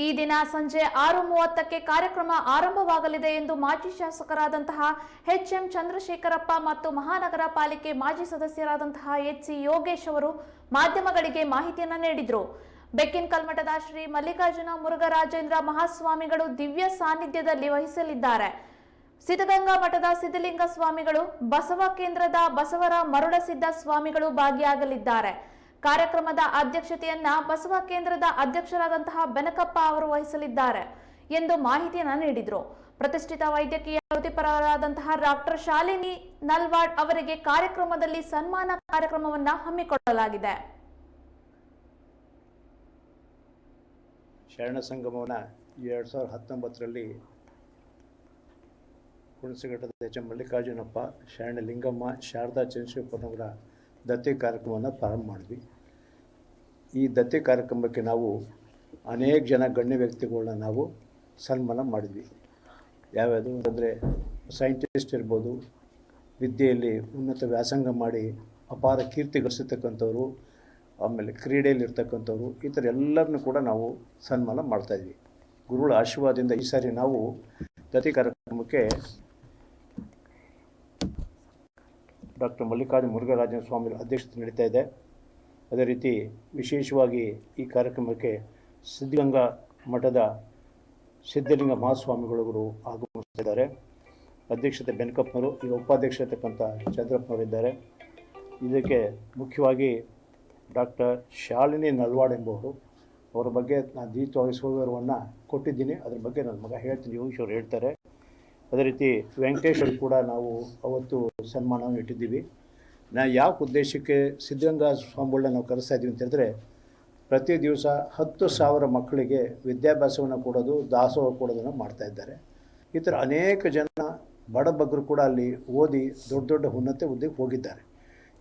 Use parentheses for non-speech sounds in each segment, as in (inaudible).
ಈ ದಿನ ಸಂಜೆ ಆರು ಮೂವತ್ತಕ್ಕೆ ಕಾರ್ಯಕ್ರಮ ಆರಂಭವಾಗಲಿದೆ ಎಂದು ಮಾಜಿ ಶಾಸಕರಾದಂತಹ ಎಚ್ ಎಂ ಚಂದ್ರಶೇಖರಪ್ಪ ಮತ್ತು ಮಹಾನಗರ ಪಾಲಿಕೆ ಮಾಜಿ ಸದಸ್ಯರಾದಂತಹ ಎಚ್ ಸಿ ಯೋಗೇಶ್ ಅವರು ಮಾಧ್ಯಮಗಳಿಗೆ ಮಾಹಿತಿಯನ್ನು ನೀಡಿದರು. ಬೆಕ್ಕಿನ ಕಲ್ಮಠದ ಶ್ರೀ ಮಲ್ಲಿಕಾರ್ಜುನ ಮುರುಘರಾಜೇಂದ್ರ ಮಹಾಸ್ವಾಮಿಗಳು ದಿವ್ಯ ಸಾನ್ನಿಧ್ಯದಲ್ಲಿ ವಹಿಸಲಿದ್ದಾರೆ. ಸಿದ್ಧಗಂಗಾ ಮಠದ ಸಿದ್ಧಲಿಂಗ ಸ್ವಾಮಿಗಳು, ಬಸವ ಕೇಂದ್ರದ ಬಸವರ ಮರುಳಸಿದ್ಧ ಸ್ವಾಮಿಗಳು ಭಾಗಿಯಾಗಲಿದ್ದಾರೆ. ಕಾರ್ಯಕ್ರಮದ ಅಧ್ಯಕ್ಷತೆಯನ್ನ ಬಸವ ಕೇಂದ್ರದ ಅಧ್ಯಕ್ಷರಾದಂತಹ ಬೆನಕಪ್ಪ ಅವರು ವಹಿಸಲಿದ್ದಾರೆ ಎಂದು ಮಾಹಿತಿಯನ್ನ ನೀಡಿದರು. ಪ್ರತಿಷ್ಠಿತ ವೈದ್ಯಕೀಯ ವೃತ್ತಿಪರರಾದಂತಹ ಡಾಕ್ಟರ್ ಶಾಲಿನಿ ನಲ್ವಾಡ್ ಅವರಿಗೆ ಕಾರ್ಯಕ್ರಮದಲ್ಲಿ ಸನ್ಮಾನ ಕಾರ್ಯಕ್ರಮವನ್ನ ಹಮ್ಮಿಕೊಳ್ಳಲಾಗಿದೆ. ಶರಣ ಸಂಗಮವನ್ನು ಎರಡು ಸಾವಿರದ ಹತ್ತೊಂಬತ್ತರಲ್ಲಿ ಹುಣಸಘಟ್ಟದ ಎಚ್ ಎಂ ಮಲ್ಲಿಕಾರ್ಜುನಪ್ಪ, ಶರಣ ಲಿಂಗಮ್ಮ, ಶಾರದಾ ಚಂದ್ರಶೇಖರನವರ ದತ್ತಿ ಕಾರ್ಯಕ್ರಮವನ್ನು ಪ್ರಾರಂಭ ಮಾಡಿದ್ವಿ. ಈ ದತ್ತಿ ಕಾರ್ಯಕ್ರಮಕ್ಕೆ ನಾವು ಅನೇಕ ಜನ ಗಣ್ಯ ವ್ಯಕ್ತಿಗಳನ್ನ ನಾವು ಸನ್ಮಾನ ಮಾಡಿದ್ವಿ. ಯಾವ್ಯಾವುದು ಅಂದರೆ ಸೈಂಟಿಸ್ಟ್ ಇರ್ಬೋದು, ವಿದ್ಯೆಯಲ್ಲಿ ಉನ್ನತ ವ್ಯಾಸಂಗ ಮಾಡಿ ಅಪಾರ ಕೀರ್ತಿ ಗಳಿಸಿರ್ತಕ್ಕಂಥವ್ರು ಆಮೇಲೆ ಕ್ರೀಡೆಯಲ್ಲಿ ಇರ್ತಕ್ಕಂಥವ್ರು, ಈ ಥರ ಎಲ್ಲರನ್ನೂ ಕೂಡ ನಾವು ಸನ್ಮಾನ ಮಾಡ್ತಾಯಿದ್ವಿ ಗುರುಗಳ ಆಶೀರ್ವಾದದಿಂದ ಈ ಸಾರಿ ನಾವು ದತ್ತಿ ಕಾರ್ಯಕ್ರಮಕ್ಕೆ ಡಾಕ್ಟರ್ ಮಲ್ಲಿಕಾರ್ಜುನ ಮುರುಘರಾಜನ ಸ್ವಾಮಿ ಅಧ್ಯಕ್ಷತೆ ನಡೀತಾ ಇದೆ. ಅದೇ ರೀತಿ ವಿಶೇಷವಾಗಿ ಈ ಕಾರ್ಯಕ್ರಮಕ್ಕೆ ಸಿದ್ಧಗಂಗಾ ಮಠದ ಸಿದ್ಧಲಿಂಗ ಮಹಾಸ್ವಾಮಿಗಳವರು ಆಗಮಿಸಿದ್ದಾರೆ. ಅಧ್ಯಕ್ಷತೆ ಬೆನಕಪ್ಪನವರು, ಈಗ ಉಪಾಧ್ಯಕ್ಷತಕ್ಕಂಥ ಚಂದ್ರಪ್ಪನವರಿದ್ದಾರೆ. ಇದಕ್ಕೆ ಮುಖ್ಯವಾಗಿ ಡಾಕ್ಟರ್ ಶಾಲಿನಿ ನಲ್ವಾಡ್ ಎಂಬುವರು. ಅವರ ಬಗ್ಗೆ ನಾನು ದೀತವಾಗಿ ಸೋದರವನ್ನು ಕೊಟ್ಟಿದ್ದೀನಿ. ಅದ್ರ ಬಗ್ಗೆ ನನ್ನ ಮಗ ಹೇಳ್ತೀನಿ. ಯೋಗೀಶ್ ಅವರು ಹೇಳ್ತಾರೆ. ಅದೇ ರೀತಿ ವೆಂಕಟೇಶ್ ಕೂಡ ನಾವು ಅವತ್ತು ಸನ್ಮಾನವನ್ನು ಇಟ್ಟಿದ್ದೀವಿ. ನಾ ಯಾವ ಉದ್ದೇಶಕ್ಕೆ ಸಿದ್ಧಗಂಗಾ ಸ್ವಾಮಿಗಳನ್ನ ನಾವು ಕರೆಸ್ತಾ ಇದ್ದೀವಿ ಅಂತ ಪ್ರತಿ ದಿವಸ ಹತ್ತು ಸಾವಿರ ಮಕ್ಕಳಿಗೆ ವಿದ್ಯಾಭ್ಯಾಸವನ್ನು ಕೊಡೋದು, ದಾಸೋಹ ಕೊಡೋದನ್ನು ಮಾಡ್ತಾ ಇದ್ದಾರೆ. ಈ ಥರ ಅನೇಕ ಜನ ಬಡಬಗ್ಗರು ಕೂಡ ಅಲ್ಲಿ ಓದಿ ದೊಡ್ಡ ದೊಡ್ಡ ಉನ್ನತ ಹುದ್ದೆಗೆ ಹೋಗಿದ್ದಾರೆ.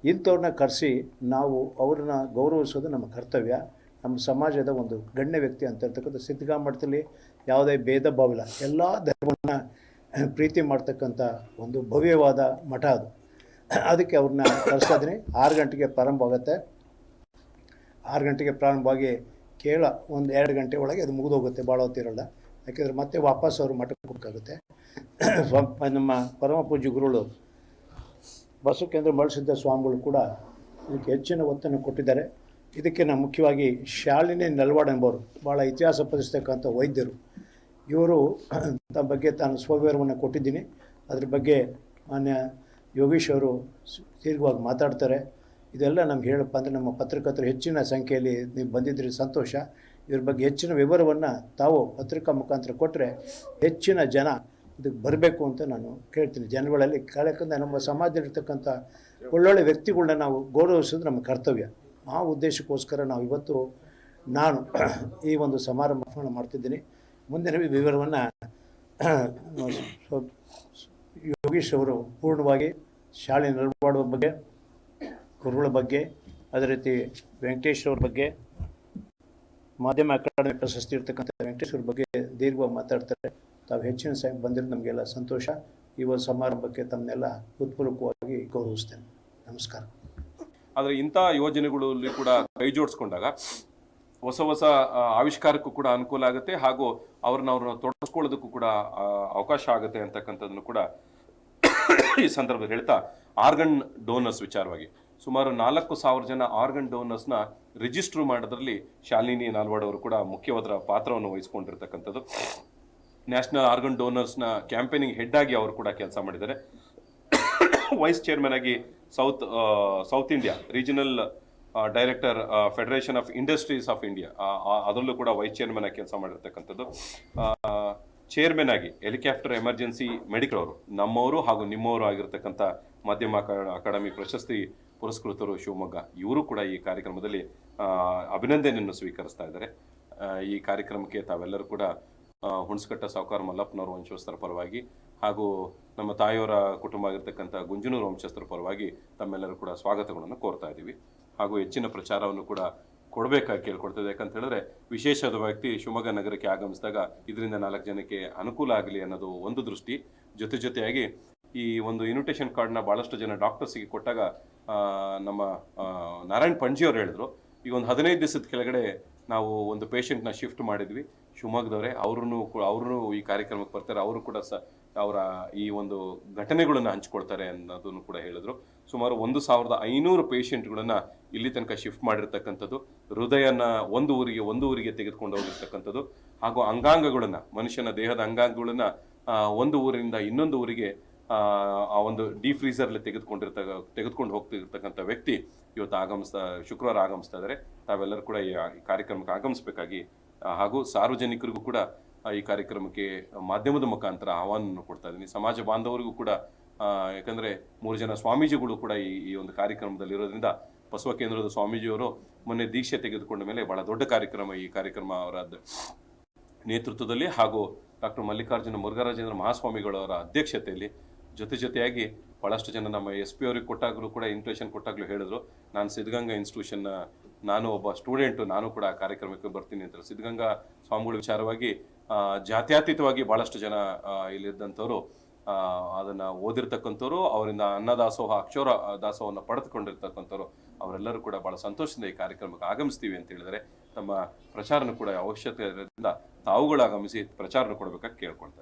ಇಂಥವ್ರನ್ನ ಕರೆಸಿ ನಾವು ಅವ್ರನ್ನ ಗೌರವಿಸೋದು ನಮ್ಮ ಕರ್ತವ್ಯ. ನಮ್ಮ ಸಮಾಜದ ಒಂದು ಗಣ್ಯ ವ್ಯಕ್ತಿ ಅಂತ ಹೇಳ್ತಕ್ಕಂಥ ಸಿದ್ಧಗಾ ಯಾವುದೇ ಭೇದ ಭಾವಿಲ್ಲ ಎಲ್ಲ ಧರ್ಮವನ್ನು ಪ್ರೀತಿ ಮಾಡ್ತಕ್ಕಂಥ ಒಂದು ಭವ್ಯವಾದ ಮಠ ಅದು. ಅದಕ್ಕೆ ಅವ್ರನ್ನ ಕರೆಸಿದ್ರೆ ಆರು ಗಂಟೆಗೆ ಪ್ರಾರಂಭ ಆಗುತ್ತೆ. ಆರು ಗಂಟೆಗೆ ಪ್ರಾರಂಭವಾಗಿ ಕೇಳ ಒಂದು ಎರಡು ಗಂಟೆ ಒಳಗೆ ಅದು ಮುಗಿದೋಗುತ್ತೆ ಭಾಳ ಹೊತ್ತಿರಲ್ಲ ಯಾಕೆಂದರೆ ಮತ್ತೆ ವಾಪಸ್ ಅವರು ಮಠಕ್ಕೆ ಹೋಗಬೇಕಾಗುತ್ತೆ. ಸ್ವ- ನಮ್ಮ ಪರಮ ಪೂಜ್ಯ ಗುರುಗಳು ಬಸವಕೇಂದ್ರ ಮರಳಸಿದ್ಧ ಸ್ವಾಮಿಗಳು ಕೂಡ ಇದಕ್ಕೆ ಹೆಚ್ಚಿನ ಒತ್ತನ್ನು ಕೊಟ್ಟಿದ್ದಾರೆ. ಇದಕ್ಕೆ ನಾವು ಮುಖ್ಯವಾಗಿ ಶಾಲಿನಿ ನಲ್ವಾಡ್ ಎಂಬವರು ಭಾಳ ಇತಿಹಾಸ ಪದಿಸ್ತಕ್ಕಂಥ ವೈದ್ಯರು. ಇವರು (clears throat) ತಮ್ಮ ಬಗ್ಗೆ ತಾನು ಸ್ವವಿವರವನ್ನು ಕೊಟ್ಟಿದ್ದೀನಿ. ಅದ್ರ ಬಗ್ಗೆ ಮಾನ್ಯ ಯೋಗೀಶ್ ಅವರು ದೀರ್ಘವಾಗಿ ಮಾತಾಡ್ತಾರೆ. ಇದೆಲ್ಲ ನಮ್ಗೆ ಹೇಳಪ್ಪ ಅಂದರೆ ನಮ್ಮ ಪತ್ರಕರ್ತರು ಹೆಚ್ಚಿನ ಸಂಖ್ಯೆಯಲ್ಲಿ ನೀವು ಬಂದಿದ್ದೀರಿ, ಸಂತೋಷ. ಇದ್ರ ಬಗ್ಗೆ ಹೆಚ್ಚಿನ ವಿವರವನ್ನು ತಾವು ಪತ್ರಿಕಾ ಮುಖಾಂತರ ಕೊಟ್ಟರೆ ಹೆಚ್ಚಿನ ಜನ ಇದಕ್ಕೆ ಬರಬೇಕು ಅಂತ ನಾನು ಕೇಳ್ತೀನಿ. ಜನಗಳಲ್ಲಿ ಕಳೆಕಂದ್ರೆ ನಮ್ಮ ಸಮಾಜದಲ್ಲಿರ್ತಕ್ಕಂಥ ಒಳ್ಳೊಳ್ಳೆ ವ್ಯಕ್ತಿಗಳನ್ನ ನಾವು ಗೌರವಿಸೋದು ನಮ್ಮ ಕರ್ತವ್ಯ. ಆ ಉದ್ದೇಶಕ್ಕೋಸ್ಕರ ನಾವು ಇವತ್ತು ನಾನು (clears throat) ಈ ಒಂದು ಸಮಾರಂಭವನ್ನು ಮಾಡ್ತಿದ್ದೀನಿ. ಮುಂದಿನ ವಿವರವನ್ನು, (clears throat) ಯೋಗೀಶ್ ಅವರು ಪೂರ್ಣವಾಗಿ ಶಾಲೆ ನಲ್ವಾಡುವ ಬಗ್ಗೆ, ಗುರುಗಳ ಬಗ್ಗೆ, ಅದೇ ರೀತಿ ವೆಂಕಟೇಶ್ ಅವ್ರ ಬಗ್ಗೆ, ಮಾಧ್ಯಮ ಅಕಾಡೆಮಿ ಪ್ರಶಸ್ತಿ ಇರ್ತಕ್ಕಂಥ ವೆಂಕಟೇಶ್ ಅವ್ರ ಬಗ್ಗೆ ದೀರ್ಘವಾಗಿ ಮಾತಾಡ್ತಾರೆ. ತಾವು ಹೆಚ್ಚಿನ ಸಮಯ ಬಂದಿರೋ ನಮಗೆಲ್ಲ ಸಂತೋಷ. ಈ ಒಂದು ಸಮಾರಂಭಕ್ಕೆ ತಮ್ಮನ್ನೆಲ್ಲ ಹೃತ್ಪೂರ್ವಕವಾಗಿ ಗೌರವಿಸ್ತೇನೆ. ನಮಸ್ಕಾರ. ಆದರೆ ಇಂಥ ಯೋಜನೆಗಳಲ್ಲಿ ಕೂಡ ಕೈ ಜೋಡಿಸ್ಕೊಂಡಾಗ ಹೊಸ ಹೊಸ ಆವಿಷ್ಕಾರಕ್ಕೂ ಕೂಡ ಅನುಕೂಲ ಆಗುತ್ತೆ ಹಾಗೂ ಅವ್ರನ್ನ ಅವ್ರನ್ನ ತೊಡಗಿಸ್ಕೊಳ್ಳೋದಕ್ಕೂ ಕೂಡ ಅವಕಾಶ ಆಗುತ್ತೆ ಅಂತಕ್ಕಂಥದ್ದನ್ನು ಕೂಡ ಈ ಸಂದರ್ಭದಲ್ಲಿ ಹೇಳ್ತಾ, ಆರ್ಗನ್ ಡೋನರ್ಸ್ ವಿಚಾರವಾಗಿ. ಸುಮಾರು ನಾಲ್ಕು ಸಾವಿರ ಜನ ಆರ್ಗನ್ ಡೋನರ್ಸ್ನ ರಿಜಿಸ್ಟರ್ ಮಾಡೋದ್ರಲ್ಲಿ ಶಾಲಿನಿ ನಾಲ್ವಾಡ್ ಅವರು ಕೂಡ ಮುಖ್ಯವಾದ ಪಾತ್ರವನ್ನು ವಹಿಸ್ಕೊಂಡಿರ್ತಕ್ಕಂಥದ್ದು. ನ್ಯಾಷನಲ್ ಆರ್ಗನ್ ಡೋನರ್ಸ್ನ ಕ್ಯಾಂಪೇನಿಂಗ್ ಹೆಡ್ ಆಗಿ ಅವರು ಕೂಡ ಕೆಲಸ ಮಾಡಿದ್ದಾರೆ. ವೈಸ್ ಚೇರ್ಮನ್ ಆಗಿ south south India, regional director federation of industries of India ಅದರಲ್ಲೂ ಕೂಡ ವೈಸ್ ಚೇರ್ಮನ್ ಆಗಿ ಕೆಲಸ ಮಾಡಿರ್ತಕ್ಕಂಥದ್ದು. ಚೇರ್ಮನ್ ಆಗಿ ಹೆಲಿಕಾಪ್ಟರ್ ಎಮರ್ಜೆನ್ಸಿ ಮೆಡಿಕಲ್ ಅವರು, ನಮ್ಮವರು ಹಾಗೂ ನಿಮ್ಮವರು ಆಗಿರ್ತಕ್ಕಂಥ ಮಾಧ್ಯಮ ಅಕ- ಅಕಾಡೆಮಿ ಪ್ರಶಸ್ತಿ ಪುರಸ್ಕೃತರು ಶಿವಮೊಗ್ಗ. ಇವರು ಕೂಡ ಈ ಕಾರ್ಯಕ್ರಮದಲ್ಲಿ ಅಭಿನಂದನೆಯನ್ನು ಸ್ವೀಕರಿಸ್ತಾ ಇದ್ದಾರೆ. ಈ ಕಾರ್ಯಕ್ರಮಕ್ಕೆ ತಾವೆಲ್ಲರೂ ಕೂಡ ಹುಣಸಕಟ್ಟ ಸಾವುಕಾರ ಮಲ್ಲಪ್ಪನವರು ವಂಶಸ್ಥರ ಪರವಾಗಿ ಹಾಗೂ ನಮ್ಮ ತಾಯಿಯವರ ಕುಟುಂಬ ಆಗಿರ್ತಕ್ಕಂಥ ಗುಂಜನೂರು ವಂಶಸ್ಥರ ಪರವಾಗಿ ತಮ್ಮೆಲ್ಲರೂ ಕೂಡ ಸ್ವಾಗತಗಳನ್ನು ಕೋರ್ತಾ ಇದ್ದೀವಿ. ಹಾಗೂ ಹೆಚ್ಚಿನ ಪ್ರಚಾರವನ್ನು ಕೂಡ ಕೊಡಬೇಕಾಗಿ ಕೇಳ್ಕೊಡ್ತದೆ ಯಾಕಂತ ಹೇಳಿದ್ರೆ ವಿಶೇಷದ ವ್ಯಕ್ತಿ ಶಿವಮೊಗ್ಗ ನಗರಕ್ಕೆ ಆಗಮಿಸಿದಾಗ ಇದರಿಂದ ನಾಲ್ಕು ಜನಕ್ಕೆ ಅನುಕೂಲ ಆಗಲಿ ಅನ್ನೋದು ಒಂದು ದೃಷ್ಟಿ. ಜೊತೆ ಜೊತೆಯಾಗಿ ಈ ಒಂದು ಇನ್ವಿಟೇಷನ್ ಕಾರ್ಡ್ನ ಭಾಳಷ್ಟು ಜನ ಡಾಕ್ಟರ್ಸಿಗೆ ಕೊಟ್ಟಾಗ ನಮ್ಮ ನಾರಾಯಣ್ ಪಂಜಿ ಅವರು ಹೇಳಿದ್ರು. ಈಗ ಒಂದು ಹದಿನೈದು ದಿವಸದ ಕೆಳಗಡೆ ನಾವು ಒಂದು ಪೇಷಂಟ್ನ ಶಿಫ್ಟ್ ಮಾಡಿದ್ವಿ. ಶಿವಮೊಗ್ಗದವರೇ ಅವ್ರೂ ಅವ್ರೂ ಈ ಕಾರ್ಯಕ್ರಮಕ್ಕೆ ಬರ್ತಾರೆ. ಅವರು ಕೂಡ ಸ ಅವರ ಈ ಒಂದು ಘಟನೆಗಳನ್ನು ಹಂಚ್ಕೊಳ್ತಾರೆ ಅನ್ನೋದನ್ನು ಕೂಡ ಹೇಳಿದ್ರು. ಸುಮಾರು ಒಂದು ಸಾವಿರದ ಐನೂರು ಪೇಷಂಟ್ಗಳನ್ನು ಇಲ್ಲಿ ತನಕ ಶಿಫ್ಟ್ ಮಾಡಿರ್ತಕ್ಕಂಥದ್ದು ಹೃದಯನ ಒಂದು ಊರಿಗೆ ಒಂದು ಊರಿಗೆ ತೆಗೆದುಕೊಂಡು ಹೋಗಿರ್ತಕ್ಕಂಥದ್ದು ಹಾಗೂ ಅಂಗಾಂಗಗಳನ್ನ ಮನುಷ್ಯನ ದೇಹದ ಅಂಗಾಂಗಗಳನ್ನ ಒಂದು ಊರಿನಿಂದ ಇನ್ನೊಂದು ಊರಿಗೆ ಆ, ಒಂದು ಡೀ ತೆಗೆದುಕೊಂಡಿರ್ತ ತೆಗೆದುಕೊಂಡು ಹೋಗ್ತಿರ್ತಕ್ಕಂಥ ವ್ಯಕ್ತಿ ಇವತ್ತು ಆಗಮಿಸ್ತಾ ಶುಕ್ರವಾರ ಆಗಮಿಸ್ತಾ ಇದ್ದಾರೆ. ತಾವೆಲ್ಲರೂ ಕೂಡ ಈ ಕಾರ್ಯಕ್ರಮಕ್ಕೆ ಆಗಮಿಸಬೇಕಾಗಿ ಹಾಗೂ ಸಾರ್ವಜನಿಕರಿಗೂ ಕೂಡ ಈ ಕಾರ್ಯಕ್ರಮಕ್ಕೆ ಮಾಧ್ಯಮದ ಮುಖಾಂತರ ಆಹ್ವಾನ ಕೊಡ್ತಾ ಇದ್ದೀನಿ. ಸಮಾಜ ಬಾಂಧವರಿಗೂ ಕೂಡ ಯಾಕಂದ್ರೆ ಮೂರು ಜನ ಸ್ವಾಮೀಜಿಗಳು ಕೂಡ ಈ ಈ ಒಂದು ಕಾರ್ಯಕ್ರಮದಲ್ಲಿ ಇರೋದ್ರಿಂದ ಬಸವ ಕೇಂದ್ರದ ಸ್ವಾಮೀಜಿಯವರು ಮೊನ್ನೆ ದೀಕ್ಷೆ ತೆಗೆದುಕೊಂಡ ಮೇಲೆ ಬಹಳ ದೊಡ್ಡ ಕಾರ್ಯಕ್ರಮ ಈ ಕಾರ್ಯಕ್ರಮ ಅವರದ್ದು ನೇತೃತ್ವದಲ್ಲಿ ಹಾಗೂ ಡಾಕ್ಟರ್ ಮಲ್ಲಿಕಾರ್ಜುನ ಮುರುಘರಾಜೇಂದ್ರ ಮಹಾಸ್ವಾಮಿಗಳವರ ಅಧ್ಯಕ್ಷತೆಯಲ್ಲಿ ಜೊತೆ ಜೊತೆಯಾಗಿ ಬಹಳಷ್ಟು ಜನ ನಮ್ಮ ಎಸ್ ಪಿ ಅವರಿಗೆ ಕೊಟ್ಟಾಗಲೂ ಕೂಡ ಇನ್ವಿಟೇಷನ್ ಕೊಟ್ಟಾಗಲೂ ಹೇಳಿದ್ರು. ನಾನು ಸಿದ್ಧಗಂಗಾ ಇನ್ಸ್ಟಿಟ್ಯೂಷನ್ನ ನಾನು ಒಬ್ಬ ಸ್ಟೂಡೆಂಟು ನಾನು ಕೂಡ ಕಾರ್ಯಕ್ರಮಕ್ಕೆ ಬರ್ತೀನಿ ಅಂತ ಸಿದ್ಧಗಂಗಾ ಸ್ವಾಮಿಗಳ ವಿಚಾರವಾಗಿ ಜಾತ್ಯತೀತವಾಗಿ ಬಹಳಷ್ಟು ಜನ ಇಲ್ಲಿ ಇಲ್ಲಿದ್ದಂಥವ್ರು ಅದನ್ನ ಓದಿರ್ತಕ್ಕಂಥವ್ರು, ಅವರಿಂದ ಅನ್ನದಾಸೋಹ, ಅಕ್ಷರ ದಾಸೋಹವನ್ನು ಪಡೆದುಕೊಂಡಿರ್ತಕ್ಕಂಥವ್ರು, ಅವರೆಲ್ಲರೂ ಕೂಡ ಬಹಳ ಸಂತೋಷದಿಂದ ಈ ಕಾರ್ಯಕ್ರಮಕ್ಕೆ ಆಗಮಿಸ್ತೀವಿ ಅಂತ ಹೇಳಿದರೆ, ತಮ್ಮ ಪ್ರಚಾರನ ಕೂಡ ಅವಶ್ಯಕತೆ ಇರೋದ್ರಿಂದ ತಾವುಗಳು ಆಗಮಿಸಿ ಪ್ರಚಾರನ ಕೊಡಬೇಕಾಗಿ ಕೇಳ್ಕೊಳ್ತಾರೆ